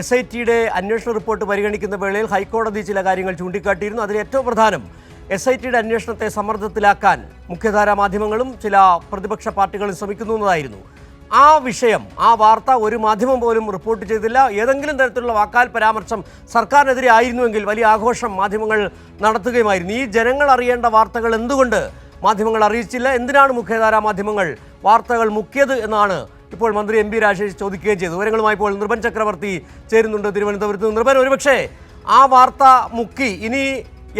S I ടിയുടെ അന്വേഷണ report പരിഗണിക്കുന്ന വേളയിൽ ഹൈക്കോടതി ചില കാര്യങ്ങൾ ചൂണ്ടിക്കാട്ടിയിരുന്നു. അതിൽ ഏറ്റവും പ്രധാനം എസ് ഐ ടിയുടെ അന്വേഷണത്തെ സമ്മർദ്ദത്തിലാക്കാൻ മുഖ്യധാരാ മാധ്യമങ്ങളും ചില പ്രതിപക്ഷ പാർട്ടികളും ശ്രമിക്കുന്നു എന്നതായിരുന്നു. ആ വിഷയം ആ വാർത്ത ഒരു മാധ്യമം പോലും റിപ്പോർട്ട് ചെയ്തില്ല. ഏതെങ്കിലും തരത്തിലുള്ള വാക്കാൽ പരാമർശം സർക്കാരിനെതിരെ ആയിരുന്നുവെങ്കിൽ വലിയ ആഘോഷം മാധ്യമങ്ങൾ നടത്തുകയുമായിരുന്നു. ഈ ജനങ്ങൾ അറിയേണ്ട വാർത്തകൾ എന്തുകൊണ്ട് മാധ്യമങ്ങൾ അറിയിച്ചില്ല? എന്തിനാണ് മുഖ്യധാരാ മാധ്യമങ്ങൾ വാർത്തകൾ മുക്കിയത് എന്നാണ് ഇപ്പോൾ മന്ത്രി എം പി രാജേഷ് ചോദിക്കുകയും ചെയ്തു. വിവരങ്ങളുമായി ഇപ്പോൾ നിർഭൻ ചക്രവർത്തി ചേരുന്നുണ്ട് തിരുവനന്തപുരത്ത്. നൃപൻ നിർഭൻ ഒരുപക്ഷെ ആ വാർത്ത മുക്കി. ഇനി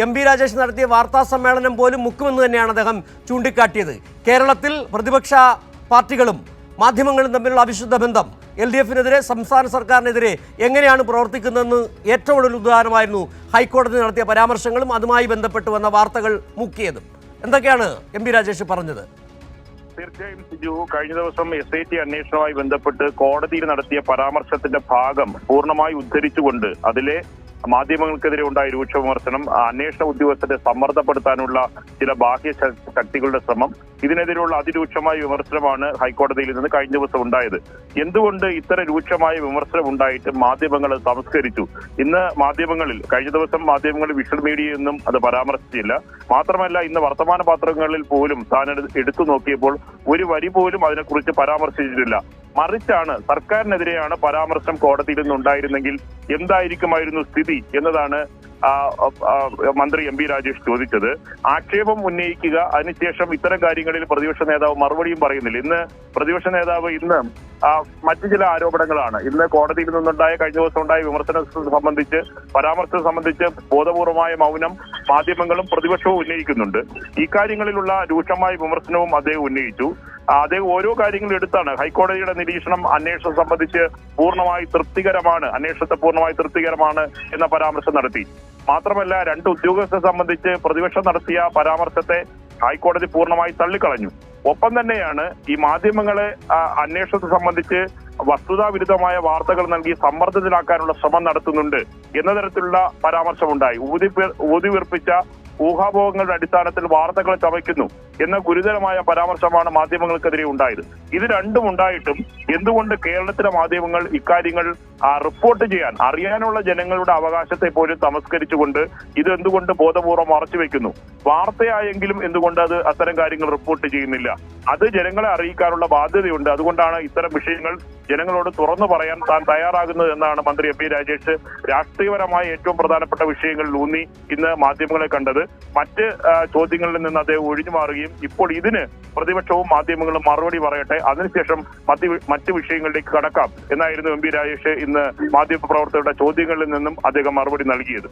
എം പി രാജേഷ് നടത്തിയ വാർത്താ സമ്മേളനം പോലും മുക്കുമെന്ന് തന്നെയാണ് അദ്ദേഹം ചൂണ്ടിക്കാട്ടിയത്. കേരളത്തിൽ പ്രതിപക്ഷ പാർട്ടികളും മാധ്യമങ്ങളും തമ്മിലുള്ള അവിശുദ്ധ ബന്ധം എൽ ഡി എഫിനെതിരെ സംസ്ഥാന സർക്കാരിനെതിരെ എങ്ങനെയാണ് പ്രവർത്തിക്കുന്നതെന്ന് ഏറ്റവും കൂടുതൽ ഉദാഹരണമായിരുന്നു ഹൈക്കോടതി നടത്തിയ പരാമർശങ്ങളും അതുമായി ബന്ധപ്പെട്ട് വന്ന വാർത്തകൾ മുക്കിയതും. എന്തൊക്കെയാണ് എം പി രാജേഷ് പറഞ്ഞത്? തീർച്ചയായും സിജു കഴിഞ്ഞ ദിവസം എസ് ഐ ടി അന്വേഷണവുമായി ബന്ധപ്പെട്ട് കോടതിയിൽ നടത്തിയ പരാമർശത്തിന്റെ ഭാഗം പൂർണമായി ഉദ്ധരിച്ചുകൊണ്ട് അതിലെ മാധ്യമങ്ങൾക്കെതിരെ ഉണ്ടായ രൂക്ഷ വിമർശനം അന്വേഷണ ഉദ്യോഗസ്ഥരെ സമ്മർദ്ദപ്പെടുത്താനുള്ള ചില ബാഹ്യ ശക്തികളുടെ ശ്രമം ഇതിനെതിരെയുള്ള അതിരൂക്ഷമായ വിമർശനമാണ് ഹൈക്കോടതിയിൽ നിന്ന് കഴിഞ്ഞ ദിവസം ഉണ്ടായത്. എന്തുകൊണ്ട് ഇത്തരം രൂക്ഷമായ വിമർശനം ഉണ്ടായിട്ട് മാധ്യമങ്ങൾ സംസ്കരിച്ചു? ഇന്ന് മാധ്യമങ്ങളിൽ കഴിഞ്ഞ ദിവസം മാധ്യമങ്ങൾ വിഷ്വൽ മീഡിയയൊന്നും അത് പരാമർശിച്ചില്ല. മാത്രമല്ല ഇന്ന് വർത്തമാന പത്രങ്ങളിൽ പോലും താൻ എടു- എടുത്തു നോക്കിയപ്പോൾ ഒരു വരി പോലും അതിനെക്കുറിച്ച് പരാമർശിച്ചിട്ടില്ല. മറിച്ചാണ് സർക്കാരിനെതിരെയാണ് പരാമർശം കോടതിയിൽ നിന്നുണ്ടായിരുന്നെങ്കിൽ എന്തായിരിക്കുമായിരുന്നു സ്ഥിതി എന്നതാണ് മന്ത്രി എം പി രാജേഷ് ചോദിച്ചത്. ആക്ഷേപം ഉന്നയിക്കുക അതിനുശേഷം ഇത്തരം കാര്യങ്ങളിൽ പ്രതിപക്ഷ നേതാവ് മറുപടിയും പറയുന്നില്ല. ഇന്ന് പ്രതിപക്ഷ നേതാവ് ഇന്ന് മറ്റു ചില ആരോപണങ്ങളാണ്. ഇന്ന് കോടതിയിൽ നിന്നുണ്ടായ കഴിഞ്ഞ ദിവസം ഉണ്ടായ വിമർശനം സംബന്ധിച്ച് പരാമർശം സംബന്ധിച്ച് ബോധപൂർവമായ മൗനം മാധ്യമങ്ങളും പ്രതിപക്ഷവും ഉന്നയിക്കുന്നുണ്ട്. ഇക്കാര്യങ്ങളിലുള്ള രൂക്ഷമായ വിമർശനവും അദ്ദേഹം ഉന്നയിച്ചു. അദ്ദേഹം ഓരോ കാര്യങ്ങളും എടുത്താണ്. ഹൈക്കോടതിയുടെ നിരീക്ഷണം അന്വേഷണം സംബന്ധിച്ച് പൂർണമായി തൃപ്തികരമാണ്. അന്വേഷണത്തെ പൂർണമായി തൃപ്തികരമാണ് എന്ന പരാമർശം നടത്തി. മാത്രമല്ല രണ്ട് ഉദ്യോഗസ്ഥരെ സംബന്ധിച്ച് പ്രതിപക്ഷം നടത്തിയ പരാമർശത്തെ ഹൈക്കോടതി പൂർണമായി തള്ളിക്കളഞ്ഞു. ഒപ്പം തന്നെയാണ് ഈ മാധ്യമങ്ങളെ അന്വേഷണത്തെ സംബന്ധിച്ച് വസ്തുതാവിരുദ്ധമായ വാർത്തകൾ നൽകി സമ്മർദ്ദത്തിലാക്കാനുള്ള ശ്രമം നടത്തുന്നുണ്ട് എന്ന തരത്തിലുള്ള പരാമർശമുണ്ടായി. ഊതി ഊതിവീർപ്പിച്ച ഊഹാപോഹങ്ങളുടെ അടിസ്ഥാനത്തിൽ വാർത്തകൾ ചമയ്ക്കുന്നു എന്ന ഗുരുതരമായ പരാമർശമാണ് മാധ്യമങ്ങൾക്കെതിരെ ഉണ്ടായത്. ഇത് രണ്ടും ഉണ്ടായിട്ടും എന്തുകൊണ്ട് കേരളത്തിലെ മാധ്യമങ്ങൾ ഇക്കാര്യങ്ങൾ റിപ്പോർട്ട് ചെയ്യാൻ അറിയാനുള്ള ജനങ്ങളുടെ അവകാശത്തെ പോലും തമസ്കരിച്ചുകൊണ്ട് ഇത് എന്തുകൊണ്ട് ബോധപൂർവം മറച്ചു വെക്കുന്നു? വാർത്തയായെങ്കിലും എന്തുകൊണ്ട് അത് അത്തരം കാര്യങ്ങൾ റിപ്പോർട്ട് ചെയ്യുന്നില്ല? അത് ജനങ്ങളെ അറിയിക്കാനുള്ള ബാധ്യതയുണ്ട്. അതുകൊണ്ടാണ് ഇത്തരം വിഷയങ്ങൾ ജനങ്ങളോട് തുറന്നു പറയാൻ താൻ തയ്യാറാകുന്നത് എന്നാണ് മന്ത്രി എം പി രാജേഷ് രാഷ്ട്രീയപരമായ ഏറ്റവും പ്രധാനപ്പെട്ട വിഷയങ്ങളിൽ ഊന്നി ഇന്ന് മാധ്യമങ്ങളെ കണ്ടത്. മറ്റ് ചോദ്യങ്ങളിൽ നിന്ന് അദ്ദേഹം ഒഴിഞ്ഞു മാറുകയും ഇപ്പോൾ ഇതിന് പ്രതിപക്ഷവും മാധ്യമങ്ങളും മറുപടി പറയട്ടെ അതിനുശേഷം മറ്റ് മറ്റ് വിഷയങ്ങളിലേക്ക് കടക്കാം എന്നായിരുന്നു എം പി രാജേഷ് ഇന്ന് മാധ്യമപ്രവർത്തകരുടെ ചോദ്യങ്ങളിൽ നിന്നും അദ്ദേഹം മറുപടി നൽകിയത്.